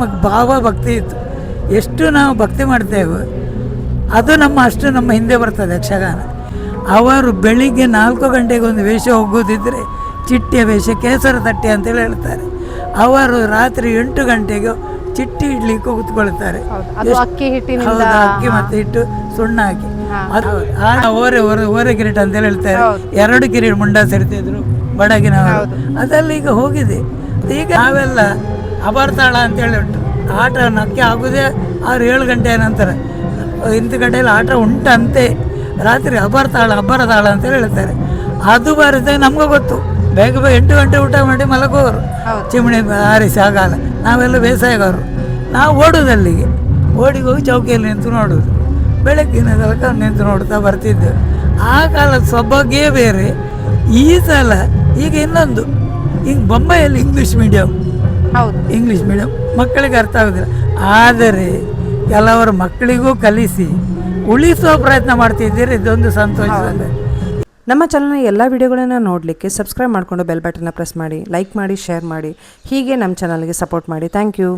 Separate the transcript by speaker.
Speaker 1: ನಮಗೆ ಭಾವ ಭಕ್ತಿ ಇತ್ತು. ಎಷ್ಟು ನಾವು ಭಕ್ತಿ ಮಾಡ್ತೇವೆ ಅದು ನಮ್ಮ ಅಷ್ಟು ನಮ್ಮ ಹಿಂದೆ ಬರ್ತದೆ ಯಕ್ಷಗಾನ. ಅವರು ಬೆಳಿಗ್ಗೆ ನಾಲ್ಕು ಗಂಟೆಗೆ ಒಂದು ವೇಷ ಹೋಗೋದಿದ್ದರೆ ಚಿಟ್ಟಿಯ ವೇಷ ಕೇಸರ ತಟ್ಟೆ ಅಂತೇಳಿ ಹೇಳ್ತಾರೆ. ಅವರು ರಾತ್ರಿ ಎಂಟು ಗಂಟೆಗೆ ಚಿಟ್ಟಿ ಇಡ್ಲಿಕ್ಕೆ ಕೂತ್ಕೊಳ್ತಾರೆ.
Speaker 2: ಅದು ಅಕ್ಕಿ ಹಿಟ್ಟಿನಿಂದ,
Speaker 1: ಹೌದು, ಅಕ್ಕಿ ಮತ್ತೆ ಹಿಟ್ಟು ಸುಣ್ಣ ಹಾಕಿ ಅದು ಆ ಓರೆ ಓರೆ ಓರೆ ಕಿರೀಟ ಅಂತೇಳಿ ಹೇಳ್ತಾರೆ. ಎರಡು ಕಿರೀಟ ಮುಂಡ ಸೇರ್ತಿದ್ರು ಬಡಗಿನವರು. ಅದೆಲ್ಲ ಈಗ ಹೋಗಿದೆ. ಈಗ ನಾವೆಲ್ಲ ಅಬರ್ತಾಳ ಅಂತೇಳಿ ಉಂಟು. ಆಟ ನಕ್ಕೆ ಆಗುದೇ ಆರು ಏಳು ಗಂಟೆಯ ನಂತರ. ಇಂಥ ಗಂಟೆಯಲ್ಲಿ ಆಟ ಉಂಟಂತೆ. ರಾತ್ರಿ ಅಬರ್ತಾಳ ಅಬ್ಬರತಾಳ ಅಂತ ಹೇಳ್ತಾರೆ. ಅದು ಬಾರಿದಾಗ ನಮಗೂ ಗೊತ್ತು. ಬೇಗ ಬೇಗ ಎಂಟು ಗಂಟೆ ಊಟ ಮಾಡಿ ಮಲಗುವವರು. ಚಿಮಣಿ ಆರಿಸಿ ಆಗಲ್ಲ ನಾವೆಲ್ಲ ಬೇಸಾಯಗಾರರು. ನಾವು ಓಡೋದಲ್ಲಿಗೆ. ಓಡಿ ಹೋಗಿ ಚೌಕಿಯಲ್ಲಿ ನಿಂತು ನೋಡೋದು. ಬೆಳಗ್ಗಿನ ತನಕ ನಿಂತು ನೋಡ್ತಾ ಬರ್ತಿದ್ದೆವು. ಆ ಕಾಲದ ಸೊಬಗೇ ಬೇರೆ. ಈ ಸಲ ಈಗ ಇನ್ನೊಂದು. ಈಗ ಬೊಂಬೈಯಲ್ಲಿ ಇಂಗ್ಲೀಷ್ ಮೀಡಿಯಮ್
Speaker 2: ಹೌದು
Speaker 1: ಇಂಗ್ಲೀಷ್ ಮೀಡಿಯಂ ಮಕ್ಕಳಿಗೆ ಅರ್ಥ ಆಗೋದಿಲ್ಲ. ಆದರೆ ಕೆಲವರು ಮಕ್ಕಳಿಗೂ ಕಲಿಸಿ ಉಳಿಸೋ ಪ್ರಯತ್ನ ಮಾಡ್ತಿದ್ದೀರಿ ಇದೊಂದು ಸಂತೋಷ.
Speaker 3: ನಮ್ಮ ಚಾನಲ್ನ ಎಲ್ಲ ವಿಡಿಯೋಗಳನ್ನು ನೋಡಲಿಕ್ಕೆ ಸಬ್ಸ್ಕ್ರೈಬ್ ಮಾಡಿಕೊಂಡು ಬೆಲ್ ಬಟನ್ನ ಪ್ರೆಸ್ ಮಾಡಿ ಲೈಕ್ ಮಾಡಿ ಶೇರ್ ಮಾಡಿ ಹೀಗೆ ನಮ್ಮ ಚಾನಲ್ಗೆ ಸಪೋರ್ಟ್ ಮಾಡಿ. Thank you